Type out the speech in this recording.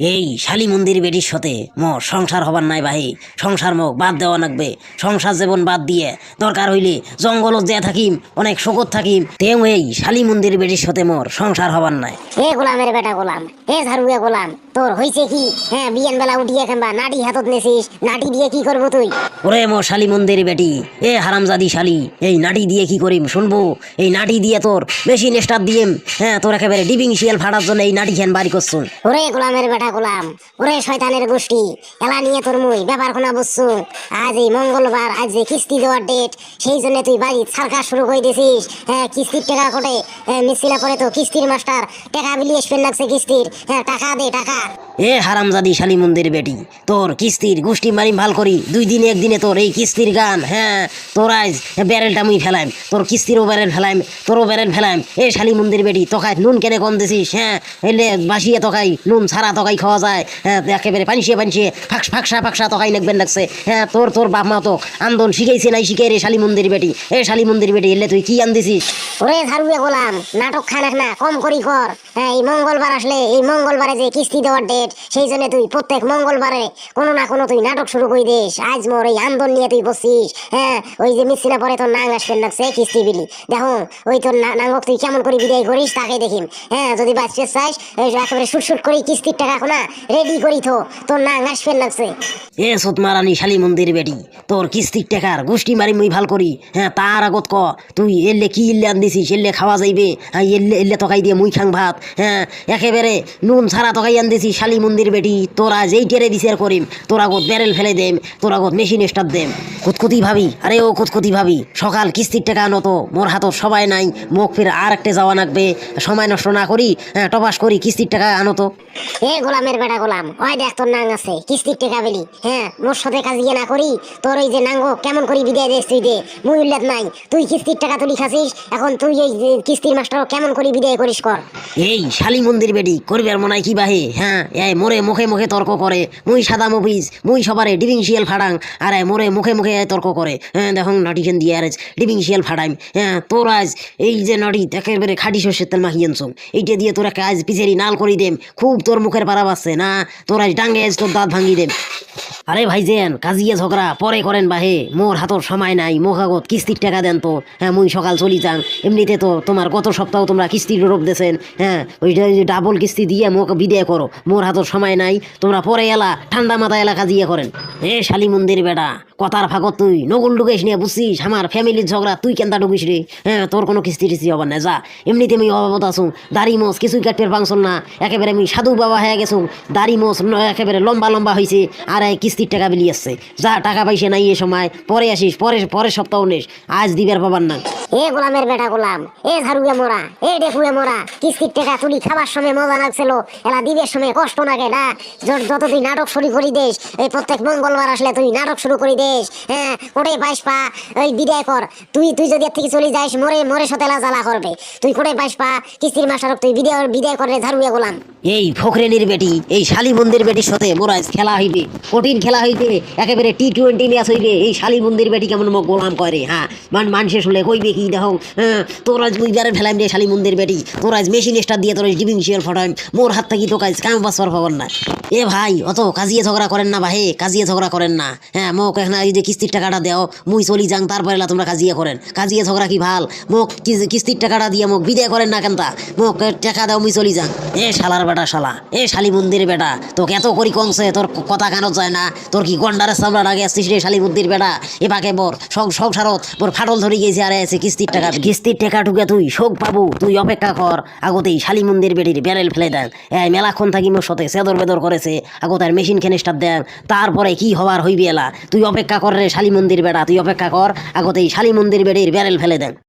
এই শালি মন্দির বেটির সাথে মোর সংসার হবার নাই ভাই সংসার মোক বাদ দেওয়া লাগবে। সংসার জীবন বাদ দিয়ে দরকার হইলে জঙ্গলত যে থাকিম, অনেক শকত থাকিম, তেও এই শালি মন্দির বেটির সাথে মোর সংসার হবার নাই। এ গোলামের বেটা গোলাম এ ঝাড়ুয়া গোলাম তোর হইছে কি? হ্যাঁ বিয়ান বেলা উঠিয়ে নাটি হাতত নেছিস নাটি দিয়ে কি করব তুই? ওরে মোর শালি মন্দির বেটি এ হারামজাদি শালি এই নাটি দিয়ে কি করিম শুনব? এই নাটি দিয়ে তোর বেশি নেস্টার দিয়েম হ্যাঁ তোর একেবারে ডিবিং শিয়াল ফাটার জন্য এই নাটি খেন বাড়ি করছুন। ওরে গোলামের বেটা গোলাম ওরে শয়তানের গোষ্ঠী এলা নিয়ে তোর মুই ব্যাপার বুঝছু? আজ এই মঙ্গলবার আজ যে কিস্তি দেওয়ার ডেট সেই জন্য তুই বাড়ি সার্কাস শুরু করে দিছিস হ্যাঁ কিস্তির টাকা কোটে মিছিল পরে তো কিস্তির মাস্টার টাকা বিলিয়ে লাগছে কিস্তির। হ্যাঁ টাকা দে টাকা। এ হারামজাদি শালি মন্দির বেটি তোর কিস্তির গোষ্ঠী মারিম ভালো করি দুই দিনে একদিনে তোর এই কিস্তির গান হ্যাঁ তোর আজ ব্যারেলটা মুই ফেলাইম তোর কিস্তিরও ব্যারেল ফেলাইম তোরও ব্যারেল ফেলাইম। এ শালি মন্দির বেটি তোকায় নুন কেনে কম দিছিস হ্যাঁ এলে বাসিয়ে তকাই নুন ছাড়া তকাই খাওয়া যায় হ্যাঁ একেবারে পানসিয়ে পানসিয়ে ফাঁকস ফাঁকসা ফাঁকসা তকাই নাকবেন লাগছে হ্যাঁ তোর তোর বাপ মা তো আন্দোলন শিখাইছে নাই শিখাই রে শালি মন্দির বেটি এ শালি মন্দির বেটি এলে তুই কি আন দিছিস ওরে ঝাড়ুয়ে গোলাম নাটক খানাক না কম করি কর। হ্যাঁ এই মঙ্গলবার আসলে এই মঙ্গলবারে যে কিস্তি দেওয়ার ডেট সেই জন্য তুই প্রত্যেক মঙ্গলবারে কোনো না কোনো তুই নাটক শুরু করে দিস। আজ মোর এই আন্দোলন নিয়ে তুই বসছিস হ্যাঁ? ওই যে মিছিল পরে তোর নাং আসবেন লাগছে কিস্তি বিলি। দেখো, ওই তোর নাঙ্গক তুই কেমন করে বিদায় করিস তাকে দেখিম হ্যাঁ? যদি বাঁচতে চাস একেবারে শুট করে কিস্তির টাকা কোনা রেডি করি তো তোর নাং আসবেন লাগছে এ সতমারানি শালি মন্দির বেটি, তোর কিস্তির টেকার গোষ্ঠী মারি মুই ভালো করি হ্যাঁ? তার আগত ক, তুই এলে কি ইল্লে আন দিছিস, এলে খাওয়া যাইবে হ্যাঁ? এলে এলে তকাই দিয়ে মুই খাং ভাত হ্যাঁ? একেবারে নুন ছাড়া তকাই আন দিছিস। শালি মন্দির বেটি তোরা যেই টেরে বিচার করিম তোর আগত ব্যারেল ফেলে দেম তোর আগত মেশিন স্টার দেম। কুতকুতি ভাবি আরে ও কুতকুতি ভাবি সকাল কিস্তির টাকা আনো তো মোর হাতত সবাই নাই মোক ফির আর একটা যাওয়া লাগবে সময় নষ্ট না করি হ্যাঁ টপাস করি কিস্তির টাকা আনো তো এ গোলামের বেটা গোলাম ওই দেখ তোর নাং আছে কিস্তির টাকা বেলি হ্যাঁ মোর সাথে কাজ ইয়ে না করি তোর ওই যে নাঙ্গ কেমন করি বিদায় দেস তুই দে মুই উল্লেখ নাই তুই কিস্তির টাকা তুলি খাসিস এখন তুই এই কিস্তির মাস্টার কেমন করি বিদায় করিস কর। এই শালি মন্দির বেটি করবার মনে হয় কি বাহে হ্যাঁ? এই মোরে মুখে মুখে তর্ক করে, মুই সাদা মফিজ মুই সবারে ডিবিং শিয়াল ফাড়াং, আর মোরে মুখে মুখে তর্ক করে। হ্যাঁ দেখুন নাটিখান দিয়ে আর ডিবিং শিয়াল ফাড়াইম। হ্যাঁ তোর আজ এই যে নাটি, একেবারে খাটি শস্যের তেল মাখিয়ে আনছুম এইটা দিয়ে তোরা কাজ পিছেরি নাল করি দেম, খুব তোর মুখের পারা বাসছে না? তোর আজ ডাঙ্গে আজ তোর দাঁত ভাঙি দেম। আরে ভাইজেন, কাজিয়ে ঝগড়া, পরে করেন বাহে, মোর হাতর সময় নাই মোখাগত কিস্তির টাকা দেন তো। হ্যাঁ মুই সকাল চলি যাং, এমনিতে তো তোমার গত সপ্তাহ তোমরা কিস্তির রূপ দেছেন। হ্যাঁ ওইটা ডাবল কিস্তি দিয়ে মোক বিদায় করো। মোর হাতর সময় নাই, তোমরা পরে এলা ঠান্ডা মাথা এলাকা কাজিয়ে করেন। এ শালি মন্দির বেটা, কথার ফাগত তুই, নগুল ঢুকেস নিয়ে বুঝছিস, আমার ফ্যামিলির ঝগড়া, তুই কেনটা ঢুকিস রে? হ্যাঁ তোর কোনো কিস্তি টিস্তি হবার না যা। এমনিতে আমি অভাবত আসুন দাড়ি মোস, কিছুই কাটের পাংশন না, একেবারে আমি সাধু বাবা হয়ে গেছুন দাড়ি মোস একেবারে লম্বা লম্বা হয়েছে আর কিস্তির টাকা বিলি আসছে। যা, টাকা পাইছে নাই এ সময়, পরে আসিস, পরে, পরের সপ্তাহ নিস, আজ দিবার পাবার না এ গোলামের বেটা গোলাম, এ ঝাড়ুয়ে মোরা, এ ডেকুয়ে মোরা, কিস্তির টাকা তুলি খাবার সময় মজা লাগছিল, এলা দিবের সময় কষ্ট লাগে না। যত- তুই নাটক শুরু করি দেস এই প্রত্যেক মঙ্গলবার আসলে তুই নাটক শুরু করি দেস হ্যাঁ? কোটে পাইস পা ওই বিদায় কর। তুই তুই যদি থেকে চলে যাস, মোরে মোরে সাথে জ্বালা করবে। তুই কোটে পাইস পা, কিস্তির মাস্টার তুই বিদায় বিদায় করে ঝাড়ুয়ে গোলাম। এই ফখরেনির বেটি, এই শালি মন্দির বেটির সাথে মোরা আজ খেলা হইবে। কঠিন খেলা হইবে, একেবারে টি টোয়েন্টি ম্যাচ হইবে। এই শালি মন্দির বেটি কেমন মোক গোলাম করে হ্যাঁ? মান মানুষে শুনলে কইবে কি দেখো হ্যাঁ? তোর আজ বেড়ে ফেলাম রে শালি মন্দির বেটি। তোর আজ মেশিন স্টার দিয়ে তোর ডিবিং শিয়াল ফটাইম। মোর হাত থাকি তো কাজ কাম বাসবার পাবন না এ ভাই, অত কাজিয়ে ঝগড়া করেন না ভাই কাজিয়ে ঝগড়া করেন না। হ্যাঁ মোক এখন এই যে কিস্তির টাকাটা দেও, মুই চলি যাং, তারপরে তোমরা কাজিয়ে করেন। কাজিয়ে ঝগড়া কি ভালো? মোক কিস্তির টাকাটা দিয়ে মোক বিদায় করেন না কেনতা? মোক টাকা দাও, মুই চলি যাং। এ শালার বেটা, শালা। এ শালি মন্দির বেটা। তোকে এত করি কমছে, তোর কথা কানত যায় না। তোর কি গন্ডারের সামরা লাগে আসছিস রে শালি মন্দির বেটা এবাকে বর, সং, সংসারত তোর ফাটল ধরে গেছে আরে আছে কিস্তির টাকা কিস্তির টাকা ঢুকে তুই, শোক পাবো, তুই অপেক্ষা কর। আগতেই শালি মন্দির বেটির ব্যারেল ফেলে দেন। মেলাক্ষণ থাকি মোর সাথে সেদর বেদর করেছে। আগতার মেশিন খেনে স্টার দেন। তারপরে কি হবার হইবে এলা? তুই অপেক্ষা কর রে শালি মন্দির বেড়া, তুই অপেক্ষা কর। আগতে এই শালি মন্দির বেড়ির ব্যারেল ফেলে দেন।